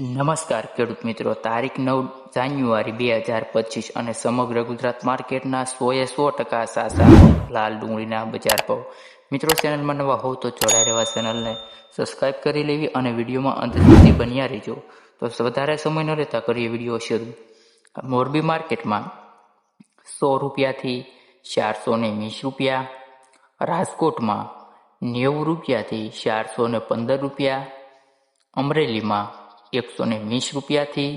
નમસ્કાર, ખેડૂત મિત્રો. તારીખ નવ જાન્યુઆરી બે હજાર પચીસ અને સમગ્ર ગુજરાત માર્કેટના સોએ સો ટકા સાસા લાલ ડુંગળીના બજાર ભાવ. મિત્રો, ચેનલમાં નવા હોવ તો જોડાઈ રહેવા ચેનલને સબસ્ક્રાઇબ કરી લેવી અને વિડીયોમાં અંત સુધી બન્યા રહેજો. તો વધારે સમય ન લેતા કરીએ વીડિયો શરૂ. મોરબી માર્કેટમાં સો રૂપિયાથી ચારસો ને વીસ રૂપિયા. રાજકોટમાં નેવું રૂપિયાથી ચારસો ને પંદર રૂપિયા. અમરેલીમાં એકસો ને વીસ રૂપિયાથી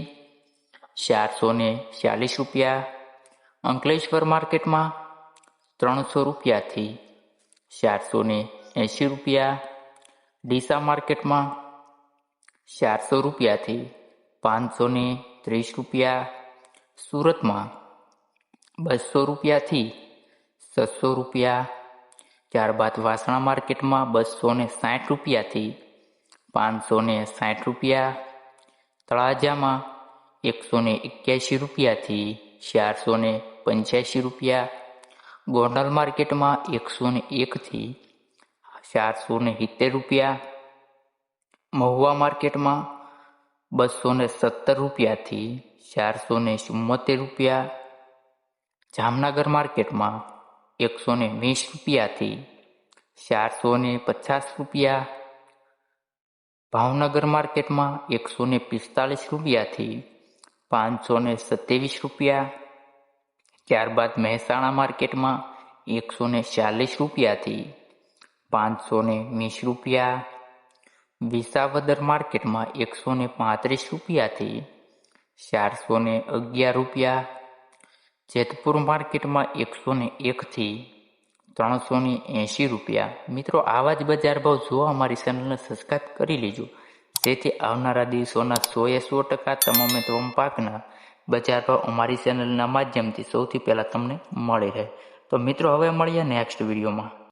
ચારસો ને ચાલીસ રૂપિયા. અંકલેશ્વર માર્કેટમાં ત્રણસો રૂપિયાથી ચારસો ને એંશી રૂપિયા. ડીસા માર્કેટમાં ચારસો રૂપિયાથી પાંચસો ને ત્રીસ રૂપિયા. સુરતમાં બસો રૂપિયાથી છસો રૂપિયા. ત્યારબાદ વાસણા માર્કેટમાં બસો ને સાઠ રૂપિયાથી પાંચસો ને સાઠ રૂપિયા. તળાજામાં એકસો ને એક્યાસી રૂપિયાથી ચારસો ને પંચ્યાસી રૂપિયા, ગોંડલ માર્કેટમાં એકસો ને એકથી ચારસો ને સિત્તેર રૂપિયા, મહુવા માર્કેટમાં બસો ને સત્તર રૂપિયાથી ચારસો ને ચુમ્મોતેર રૂપિયા, જામનગર માર્કેટમાં એકસો ને વીસ રૂપિયાથી ચારસો ને પચાસ રૂપિયા ભાવનગર માર્કેટમાં એકસો ને પિસ્તાલીસ રૂપિયાથી પાંચસો ને સત્યાવીસ રૂપિયા. ત્યારબાદ મહેસાણા માર્કેટમાં એકસો ને ચાલીસ રૂપિયાથી પાંચસો ને વીસ રૂપિયા. વિસાવદર માર્કેટમાં એકસો ને પાંત્રીસ રૂપિયાથી ચારસો ને અગિયાર રૂપિયા. જેતપુર માર્કેટમાં એકસો ને એકથી ત્રણસો ને એંશી રૂપિયા. મિત્રો, આવા જ બજાર ભાવ જોવા અમારી ચેનલને સબસ્ક્રાઈબ કરી લેજો. જેથી આવનારા દિવસોના સોએ સો ટકા તમામે તમામ પાકના બજાર ભાવ અમારી ચેનલના માધ્યમથી સૌથી પહેલાં તમને મળી રહે. તો મિત્રો, હવે મળીએ નેક્સ્ટ વિડીયોમાં